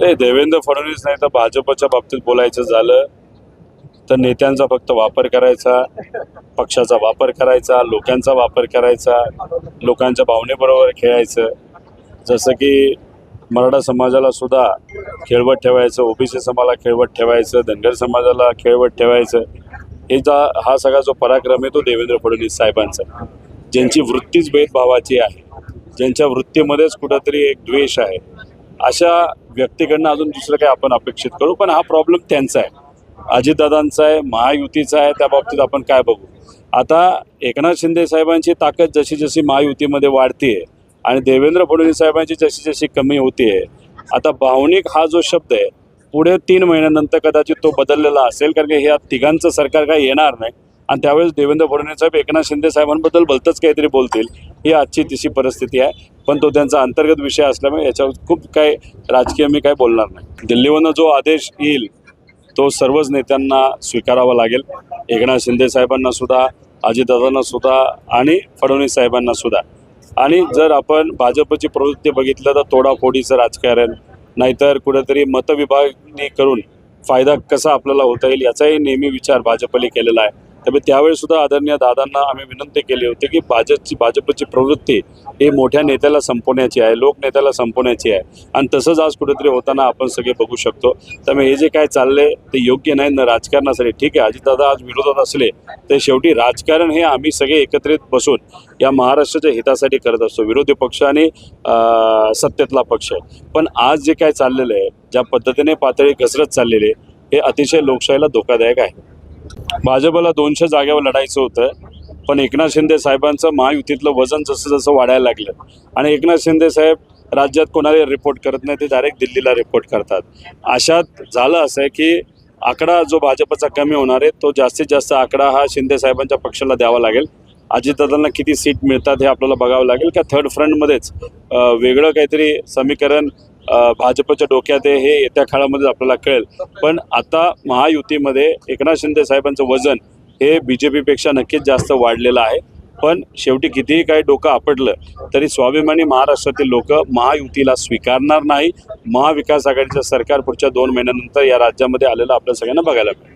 नाही देवेंद्र फडणवीस नाही तर भाजपच्या बाबतीत बोलायचं झालं तर नेत्यांचा फक्त वापर करायचा पक्षाचा वापर करायचा लोकांचा वापर करायचा लोकांच्या भावनेबरोबर खेळायचं. जसं की मराठा समाजाला सुद्धा खेळवत ठेवायचं ओबीसी समाजाला खेळवत ठेवायचं धनगर समाजाला खेळवत ठेवायचं. हे जा हा सगळा जो पराक्रम आहे तो देवेंद्र फडणवीस साहेबांचा ज्यांची वृत्तीच भेदभावाची आहे. ज्यांच्या वृत्तीमध्येच कुठंतरी एक द्वेष आहे. अशा व्यक्तीकडनं अजून दुसरं काही आपण अपेक्षित करू पण हा प्रॉब्लेम त्यांचा आहे. अजितदादांचा आहे महायुतीचा आहे त्या बाबतीत आपण काय बघू? आता एकनाथ शिंदे साहेबांची ताकद जशी जशी महायुतीमध्ये वाढते आणि देवेंद्र फडणवीस साहेबांची जशी जशी कमी होते आता भावनिक हा जो शब्द आहे पुढे तीन महिन्यानंतर कदाचित तो बदललेला असेल कारण की ह्या तिघांचं सरकार काही येणार नाही. आणि त्यावेळेस देवेंद्र फडणवीस साहेब एकनाथ शिंदे साहेबांबद्दल भलतंच काहीतरी बोलतील. ही आजची तिशी परिस्थिती आहे. पण तो त्यांचा अंतर्गत विषय असल्यामुळे याच्यावर खूप काय राजकीय मी काय बोलणार नाही. दिल्लीवरनं जो आदेश येईल तो सर्वच नेत्यांना स्वीकारावा लागेल. एकनाथ शिंदे साहेबांना सुद्धा अजितदादांना सुद्धा आणि फडणवीस साहेबांना सुद्धा. आणि जर आपण भाजपची प्रवृत्ती बघितलं तर तोडाफोडीचं राजकारण नाहीतर कुठेतरी मतविभागणी करून फायदा कसा आपल्याला होता येईल याचाही नेहमी विचार भाजपने केलेला आहे. त्यामुळे त्यावेळी सुद्धा आदरणीय दादांना आम्ही विनंती केली होती की भाजपची भाजपची प्रवृत्ती ही मोठ्या नेत्याला संपवण्याची आहे लोकनेत्याला संपवण्याची आहे. आणि तसंच आज कुठेतरी होताना आपण सगळे बघू शकतो. त्यामुळे हे जे काय चाललंय ते योग्य नाही ना राजकारणासाठी. ठीक आहे अजितदादा आज विरोधात असले तर शेवटी राजकारण हे आम्ही सगळे एकत्रित बसून या महाराष्ट्राच्या हितासाठी करत असतो. विरोधी पक्ष आणि सत्तेतला पक्ष. पण आज जे काय चाललेलं आहे ज्या पद्धतीने पातळी घसरत चाललेली आहे हे अतिशय लोकशाहीला धोकादायक आहे. भाजपला दोनशे जागेवर लढायचं होतं. पण एकनाथ शिंदे साहेबांचं महायुतीतलं वजन जसं जसं वाढायला लागलं आणि एकनाथ शिंदे साहेब राज्यात कोणाला रिपोर्ट करत नाही ते डायरेक्ट दिल्लीला रिपोर्ट करतात. अशात झालं असं आहे की आकडा जो भाजपचा कमी होणार आहे तो जास्तीत जास्त आकडा हा शिंदे साहेबांच्या पक्षाला द्यावा लागेल. अजितदादांना किती सीट मिळतात हे आपल्याला बघावं लागेल. का थर्ड फ्रंटमध्येच वेगळं काहीतरी समीकरण भाजपच्या डोक्यात आहे हे येत्या काळामध्ये आपल्याला कळेल. पण आता महायुतीमध्ये एकनाथ शिंदे साहेबांचं वजन हे बी जे पीपेक्षा नक्कीच जास्त वाढलेलं आहे. पण शेवटी कितीही काही डोकं आपटलं तरी स्वाभिमानी महाराष्ट्रातील लोक महायुतीला स्वीकारणार नाही. महाविकास आघाडीचं सरकार पुढच्या दोन महिन्यानंतर या राज्यामध्ये आलेलं आपल्या सगळ्यांना बघायला मिळेल.